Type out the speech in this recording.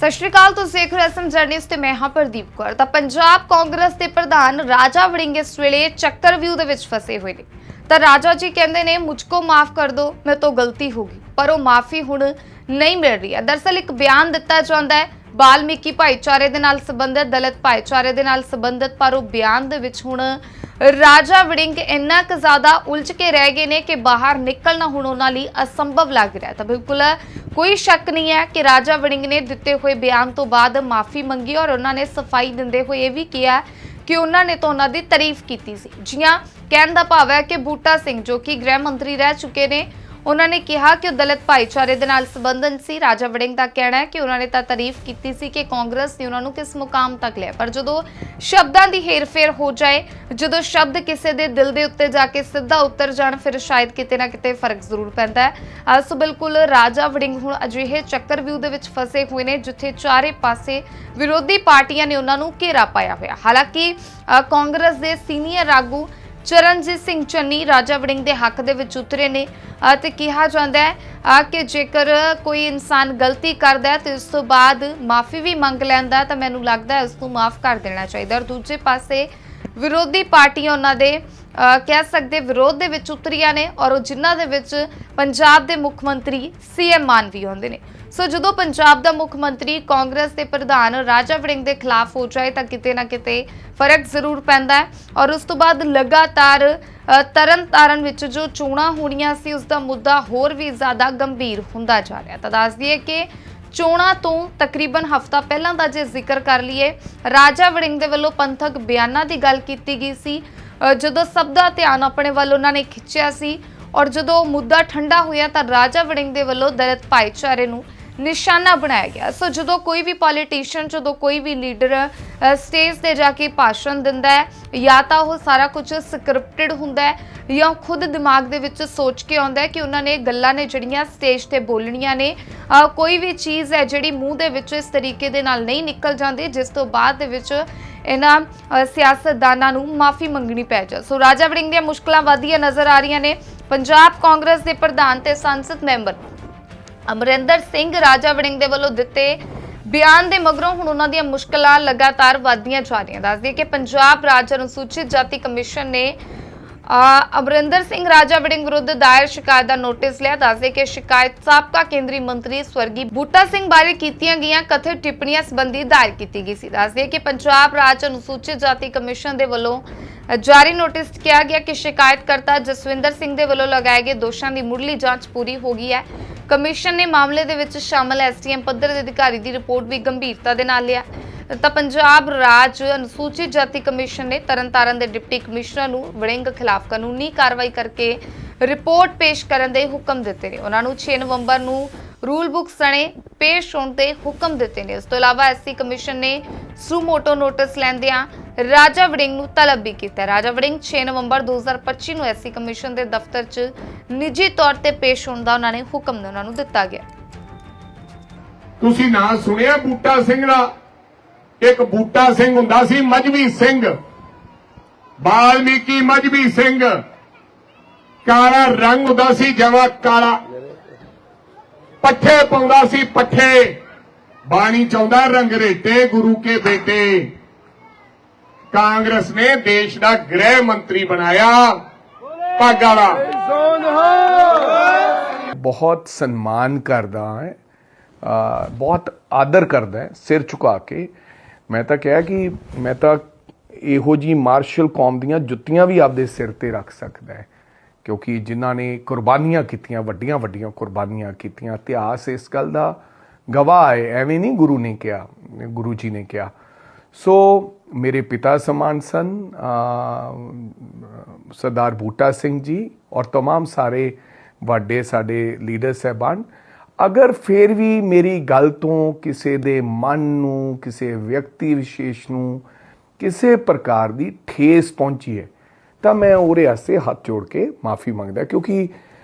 ਸਤਿ ਸ਼੍ਰੀ ਅਕਾਲ, ਤੁਸੀਂ ਦੇਖ ਰਹੇ ਹੋ ਜਰਨਲਿਸਟ ਤੇ ਮੈਂ ਹਾਂ ਪ੍ਰਦੀਪ ਕੌਰ। ਤਾਂ ਪੰਜਾਬ ਕਾਂਗਰਸ ਦੇ ਪ੍ਰਧਾਨ ਰਾਜਾ ਵੜਿੰਗ ਇਸ ਵੇਲੇ ਚੱਕਰਵਿਊ ਦੇ ਵਿੱਚ ਫਸੇ ਹੋਏ ਨੇ। ਤਾਂ ਰਾਜਾ ਜੀ ਕਹਿੰਦੇ ਨੇ ਮੁਝਕੋ ਮਾਫ ਕਰ ਦਿਓ ਮੇਰੇ ਤੋਂ ਗਲਤੀ ਹੋ ਗਈ, ਪਰ ਉਹ ਮਾਫੀ ਹੁਣ ਨਹੀਂ ਮਿਲ ਰਹੀ ਹੈ। ਦਰਸਲ ਇੱਕ ਬਿਆਨ ਦਿੱਤਾ ਜਾਂਦਾ ਹੈ ਬਾਲਮੀਕੀ ਭਾਈਚਾਰੇ ਦੇ ਨਾਲ ਸੰਬੰਧਿਤ, ਦਲਿਤ ਭਾਈਚਾਰੇ ਦੇ ਨਾਲ ਸੰਬੰਧਿਤ, ਪਰ ਉਹ ਬਿਆਨ ਦੇ ਵਿੱਚ ਹੁਣ ਰਾਜਾ ਵੜਿੰਗ ਇੰਨਾ ਕੁ ਜ਼ਿਆਦਾ ਉਲਝ ਕੇ ਰਹਿ ਗਏ ਨੇ ਕਿ ਬਾਹਰ ਨਿਕਲਣਾ ਹੁਣ ਉਹਨਾਂ ਲਈ ਅਸੰਭਵ ਲੱਗ ਰਿਹਾ ਤਾਂ ਬਿਲਕੁਲ ਕੋਈ ਸ਼ੱਕ ਨਹੀਂ ਹੈ ਕਿ ਰਾਜਾ ਵੜਿੰਗ ਨੇ ਦਿੱਤੇ ਹੋਏ ਬਿਆਨ ਤੋਂ ਬਾਅਦ ਮਾਫੀ ਮੰਗੀ ਔਰ ਉਹਨਾਂ ਨੇ ਸਫ਼ਾਈ ਦਿੰਦੇ ਹੋਏ ਇਹ ਵੀ ਕਿਹਾ ਕਿ ਉਹਨਾਂ ਨੇ ਤਾਂ ਉਹਨਾਂ ਦੀ ਤਾਰੀਫ ਕੀਤੀ ਸੀ। ਜੀਆਂ ਕਹਿਣ ਦਾ ਭਾਵ ਹੈ ਕਿ ਬੂਟਾ ਸਿੰਘ ਜੋ ਕਿ ਗ੍ਰਹਿ ਮੰਤਰੀ ਰਹਿ ਚੁੱਕੇ ਨੇ ਉਹਨਾਂ ਨੇ ਕਿਹਾ ਕਿ ਉਹ ਦਲਿਤ ਭਾਈਚਾਰੇ ਦੇ ਨਾਲ ਸੰਬੰਧਨ ਸੀ। ਰਾਜਾ ਵੜਿੰਗ ਦਾ ਕਹਿਣਾ ਹੈ ਕਿ ਉਹਨਾਂ ਨੇ ਤਾਂ ਤਾਰੀਫ ਕੀਤੀ ਸੀ ਕਿ ਕਾਂਗਰਸ ਨੇ ਉਹਨਾਂ ਨੂੰ ਕਿਸ ਮੁਕਾਮ ਤੱਕ ਲਿਆ। ਪਰ ਜਦੋਂ ਸ਼ਬਦਾਂ ਦੀ ਹੇਰਫੇਰ ਹੋ ਜਾਏ, ਜਦੋਂ ਸ਼ਬਦ ਕਿਸੇ ਦੇ ਦਿਲ ਦੇ ਉੱਤੇ ਜਾ ਕੇ ਸਿੱਧਾ ਉਤਰ ਜਾਣ, ਫਿਰ ਸ਼ਾਇਦ ਕਿਤੇ ਨਾ ਕਿਤੇ ਫ਼ਰਕ ਜ਼ਰੂਰ ਪੈਂਦਾ ਹੈ। ਅਹ ਸੋ ਬਿਲਕੁਲ ਰਾਜਾ ਵੜਿੰਗ ਹੁਣ ਅਜਿਹੇ ਚੱਕਰਵਿਊ ਦੇ ਵਿੱਚ ਫਸੇ ਹੋਏ ਨੇ, ਜਿੱਥੇ ਚਾਰੇ ਪਾਸੇ ਵਿਰੋਧੀ ਪਾਰਟੀਆਂ ਨੇ ਉਹਨਾਂ ਨੂੰ ਘੇਰਾ ਪਾਇਆ ਹੋਇਆ। ਹਾਲਾਂਕਿ ਕਾਂਗਰਸ ਦੇ ਸੀਨੀਅਰ ਆਗੂ ਚਰਨਜੀਤ ਸਿੰਘ ਚੰਨੀ ਰਾਜਾ ਵੜਿੰਗ ਦੇ ਹੱਕ ਦੇ ਵਿੱਚ ਉਤਰੇ ਨੇ ਅਤੇ ਕਿਹਾ ਜਾਂਦਾ ਹੈ ਅਹ ਕਿ ਜੇਕਰ ਕੋਈ ਇਨਸਾਨ ਗਲਤੀ ਕਰਦਾ ਹੈ ਤੇ ਉਸ ਤੋਂ ਬਾਅਦ ਮਾਫੀ ਵੀ ਮੰਗ ਲੈਂਦਾ ਤਾਂ ਮੈਨੂੰ ਲੱਗਦਾ ਹੈ ਉਸ ਨੂੰ ਮਾਫ ਕਰ ਦੇਣਾ ਚਾਹੀਦਾ ਔਰ ਦੂਜੇ ਪਾਸੇ ਵਿਰੋਧੀ ਪਾਰਟੀਆਂ ਉਹਨਾਂ ਦੇ ਕਹਿ ਸਕਦੇ ਵਿਰੋਧ ਦੇ ਵਿੱਚ ਉਤਰੀਆਂ ਨੇ ਔਰ ਉਹ ਜਿਨ੍ਹਾਂ ਦੇ ਵਿੱਚ ਪੰਜਾਬ ਦੇ ਮੁੱਖ ਮੰਤਰੀ ਸੀਐਮ ਮਾਨ ਵੀ ਹੁੰਦੇ ਨੇ। ਸੋ ਜਦੋਂ ਪੰਜਾਬ ਦਾ ਮੁੱਖ ਮੰਤਰੀ ਕਾਂਗਰਸ ਦੇ ਪ੍ਰਧਾਨ ਰਾਜਾ ਵੜਿੰਗ ਦੇ ਖਿਲਾਫ ਹੋ ਜਾਏ ਤਾਂ ਕਿਤੇ ਨਾ ਕਿਤੇ ਫ਼ਰਕ ਜ਼ਰੂਰ ਪੈਂਦਾ ਹੈ ਔਰ ਉਸ ਤੋਂ ਬਾਅਦ ਲਗਾਤਾਰ ਤਰਨ ਤਾਰਨ ਵਿੱਚ ਜੋ ਚੋਣਾਂ ਹੋਣੀਆਂ ਸੀ, ਉਸ ਦਾ ਮੁੱਦਾ ਹੋਰ ਵੀ ਜ਼ਿਆਦਾ ਗੰਭੀਰ ਹੁੰਦਾ ਜਾ ਰਿਹਾ ਤਾਂ ਦੱਸ ਦਈਏ ਕਿ ਚੋਣਾਂ ਤੋਂ ਤਕਰੀਬਨ ਹਫਤਾ ਪਹਿਲਾਂ ਦਾ ਜੇ ਜ਼ਿਕਰ ਕਰ ਲਈਏ, ਰਾਜਾ ਵੜਿੰਗ ਦੇ ਵੱਲੋਂ ਪੰਥਕ ਬਿਆਨਾਂ ਦੀ ਗੱਲ ਕੀਤੀ ਗਈ ਸੀ। ਜਦੋਂ ਸਭ ਦਾ ਧਿਆਨ ਆਪਣੇ ਵੱਲ ਉਹਨਾਂ ਨੇ ਖਿੱਚਿਆ ਸੀ ਔਰ ਜਦੋਂ ਮੁੱਦਾ ਠੰਡਾ ਹੋਇਆ ਤਾਂ ਰਾਜਾ ਵੜਿੰਗ ਦੇ ਵੱਲੋਂ ਦਲਿਤ ਭਾਈਚਾਰੇ ਨੂੰ ਨਿਸ਼ਾਨਾ ਬਣਾਇਆ ਗਿਆ। ਸੋ ਜਦੋਂ ਕੋਈ ਵੀ ਪੋਲੀਟੀਸ਼ੀਅਨ ਜਦੋਂ ਕੋਈ ਵੀ ਲੀਡਰ ਸਟੇਜ ਤੇ ਜਾ ਕੇ ਭਾਸ਼ਣ ਦਿੰਦਾ ਹੈ, ਜਾਂ ਤਾਂ ਉਹ ਸਾਰਾ ਕੁਝ ਸਕ੍ਰਿਪਟਡ ਹੁੰਦਾ ਹੈ, ਜਾਂ ਖੁਦ ਦਿਮਾਗ ਦੇ ਵਿੱਚ ਸੋਚ ਕੇ ਆਉਂਦਾ ਹੈ ਕਿ ਉਹਨਾਂ ਨੇ ਗੱਲਾਂ ਨੇ ਜਿਹੜੀਆਂ ਸਟੇਜ ਤੇ ਬੋਲਣੀਆਂ ਨੇ ਕੋਈ ਵੀ ਚੀਜ਼ ਹੈ ਜਿਹੜੀ ਮੂੰਹ ਦੇ ਵਿੱਚ ਇਸ ਤਰੀਕੇ ਦੇ ਨਾਲ ਨਹੀਂ ਨਿਕਲ ਜਾਂਦੀ, ਜਿਸ ਤੋਂ ਬਾਅਦ ਦੇ ਵਿੱਚ ਇਹਨਾਂ ਸਿਆਸਤਦਾਨਾਂ ਨੂੰ ਮਾਫੀ ਮੰਗਣੀ ਪੈ ਜਾ ਸੋ ਰਾਜਾ ਵੜਿੰਗ ਦੀਆਂ ਮੁਸ਼ਕਲਾਂ ਵਧੀਆਂ ਨਜ਼ਰ ਆ ਰਹੀਆਂ ਨੇ। ਪੰਜਾਬ ਕਾਂਗਰਸ ਦੇ ਪ੍ਰਧਾਨ ਤੇ ਸੰਸਦ ਮੈਂਬਰ ਅਮਰਿੰਦਰ ਸਿੰਘ ਰਾਜਾ ਵੜਿੰਗ ਦੇ ਵੱਲੋਂ ਦਿੱਤੇ ਬਿਆਨ ਦੇ ਮਗਰੋਂ ਹੁਣ ਉਹਨਾਂ ਦੀਆਂ ਮੁਸ਼ਕਲਾਂ ਲਗਾਤਾਰ ਵਧਦੀਆਂ ਜਾ ਰਹੀਆਂ। ਦੱਸਦੀ ਕਿ ਪੰਜਾਬ ਰਾਜ ਅਨੁਸੂਚਿਤ ਜਾਤੀ ਕਮਿਸ਼ਨ ਨੇ ਅਮਰਿੰਦਰ ਸਿੰਘ ਰਾਜਾ ਵੜਿੰਗ ਵਿਰੁੱਧ ਦਾਇਰ ਸ਼ਿਕਾਇਤ ਦਾ ਨੋਟਿਸ ਲਿਆ, ਦੱਸਦੇ ਕਿ ਸ਼ਿਕਾਇਤ ਸਾਬਕਾ ਕੇਂਦਰੀ ਮੰਤਰੀ ਸਵਰਗੀ ਬੂਟਾ ਸਿੰਘ ਬਾਰੇ ਕੀਤੀਆਂ ਗਈਆਂ ਕਥਿਤ ਟਿੱਪਣੀਆਂ ਸੰਬੰਧੀ ਦਾਇਰ ਕੀਤੀ ਗਈ ਸੀ। ਦੱਸਦੇ ਕਿ ਪੰਜਾਬ ਰਾਜ ਅਨੁਸੂਚਿਤ ਜਾਤੀ ਕਮਿਸ਼ਨ ਦੇ ਵੱਲੋਂ ਜਾਰੀ ਨੋਟਿਸ ਕਿਹਾ ਗਿਆ ਕਿ ਸ਼ਿਕਾਇਤਕਰਤਾ ਜਸਵਿੰਦਰ ਸਿੰਘ ਦੇ ਵੱਲੋਂ ਲਗਾਏ ਗਏ ਦੋਸ਼ਾਂ ਦੀ ਮੁੱਢਲੀ ਜਾਂਚ ਪੂਰੀ ਹੋ ਗਈ ਹੈ। ਕਮਿਸ਼ਨ ਨੇ ਮਾਮਲੇ ਦੇ ਵਿੱਚ ਸ਼ਾਮਲ ਐਸਟੀਐਮ ਪੱਧਰ ਦੇ ਅਧਿਕਾਰੀ ਦੀ ਰਿਪੋਰਟ ਵੀ ਗੰਭੀਰਤਾ ਦੇ ਨਾਲ ਲਿਆ। ਤਾਂ ਪੰਜਾਬ ਰਾਜ ਅਨੁਸੂਚਿਤ ਜਾਤੀ ਕਮਿਸ਼ਨ ਨੇ ਤਰਨਤਾਰਨ ਦੇ ਡਿਪਟੀ ਕਮਿਸ਼ਨਰ ਨੂੰ ਵੜਿੰਗ ਖਿਲਾਫ ਕਾਨੂੰਨੀ ਕਾਰਵਾਈ ਕਰਕੇ ਰਿਪੋਰਟ ਪੇਸ਼ ਕਰਨ ਦੇ ਹੁਕਮ ਦਿੱਤੇ ਨੇ। ਉਹਨਾਂ ਨੂੰ 6 ਨਵੰਬਰ ਨੂੰ ਰੂਲ ਬੁੱਕ ਸਣੇ ਪੇਸ਼ ਹੋਣ ਦੇ ਹੁਕਮ ਦਿੱਤੇ ਨੇ। ਇਸ ਤੋਂ ਇਲਾਵਾ ਐਸਸੀ ਕਮਿਸ਼ਨ ਨੇ ਸੂਮੋਟੋ ਨੋਟਿਸ ਲੈਂਦਿਆਂ ਰਾਜਾ ਵੜਿੰਗ ਨੂੰ ਤਲਬ ਵੀ ਕੀਤਾ। ਰਾਜਾ ਵੜਿੰਗ 6 ਨਵੰਬਰ 2025 ਨੂੰ ਐਸਸੀ ਕਮਿਸ਼ਨ ਦੇ ਦਫ਼ਤਰ 'ਚ ਨਿੱਜੀ ਤੌਰ ਤੇ ਪੇਸ਼ ਹੋਣ ਦਾ ਉਹਨਾਂ ਨੇ ਹੁਕਮ ਉਹਨਾਂ ਨੂੰ ਦਿੱਤਾ ਗਿਆ। ਤੁਸੀਂ ਨਾਂ ਸੁਣਿਆ ਬੂਟਾ ਸਿੰਘ ਦਾ? ਇੱਕ ਬੂਟਾ ਸਿੰਘ ਹੁੰਦਾ ਸੀ ਮਜਬੀ ਸਿੰਘ। ਬਾਲਮੀਕੀ ਮਜਬੀ ਸਿੰਘ। ਕਾਲਾ ਰੰਗ ਹੁੰਦਾ ਸੀ, ਜਮਾ ਕਾਲਾ। ਪੱਠੇ ਪਾਉਂਦਾ ਸੀ, ਪੱਠੇ। ਬਾਣੀ ਚਾਹੁੰਦਾ ਰੰਗਰੇਟੇ ਗੁਰੂ ਕੇ ਬੇਟੇ। ਕਾਂਗਰਸ ਨੇ ਦੇਸ਼ ਦਾ ਗ੍ਰਹਿ ਮੰਤਰੀ ਬਣਾਇਆ। ਪੱਗ ਵਾਲਾ। ਬਹੁਤ ਸਨਮਾਨ ਕਰਦਾ ਹੈ। ਬਹੁਤ ਆਦਰ ਕਰਦਾ ਹੈ, ਸਿਰ ਝੁਕਾ ਕੇ। ਮੈਂ ਤਾਂ ਕਿਹਾ ਕਿ ਮੈਂ ਤਾਂ ਇਹੋ ਜੀ ਮਾਰਸ਼ਲ ਕੌਮ ਦੀਆਂ ਜੁੱਤੀਆਂ ਵੀ ਆਪਦੇ ਸਿਰ ਤੇ ਰੱਖ ਸਕਦਾ ਹੈ ਕਿਉਂਕਿ ਜਿਨ੍ਹਾਂ ਨੇ ਕੁਰਬਾਨੀਆਂ ਕੀਤੀਆਂ ਵੱਡੀਆਂ ਵੱਡੀਆਂ ਕੁਰਬਾਨੀਆਂ ਕੀਤੀਆਂ ਇਤਿਹਾਸ ਇਸ ਗੱਲ ਦਾ ਗਵਾਹ ਹੈ ਐਵੇਂ ਨਹੀਂ ਗੁਰੂ ਨੇ ਕਿਹਾ ਗੁਰੂ ਜੀ ਨੇ ਕਿਹਾ ਸੋ ਮੇਰੇ ਪਿਤਾ ਸਮਾਨ ਸਨ ਅ, ਸਰਦਾਰ ਬੂਟਾ ਸਿੰਘ ਜੀ ਔਰ तमाम ਸਾਰੇ ਵੱਡੇ ਸਾਡੇ ਲੀਡਰ ਸਹਿਬਾਨ ਅਗਰ ਫੇਰ ਵੀ ਮੇਰੀ ਗੱਲ ਤੋਂ ਕਿਸੇ ਦੇ ਮਨ ਨੂੰ, ਕਿਸੇ ਵਿਅਕਤੀ ਵਿਸ਼ੇਸ਼ ਨੂੰ ਕਿਸੇ ਪ੍ਰਕਾਰ ਦੀ ਠੇਸ ਪਹੁੰਚੀ ਹੈ, ਤਾਂ ਮੈਂ ਉਹਦੇ ਵਾਸਤੇ ਹੱਥ ਜੋੜ ਕੇ ਮਾਫੀ ਮੰਗਦਾ, ਕਿਉਂਕਿ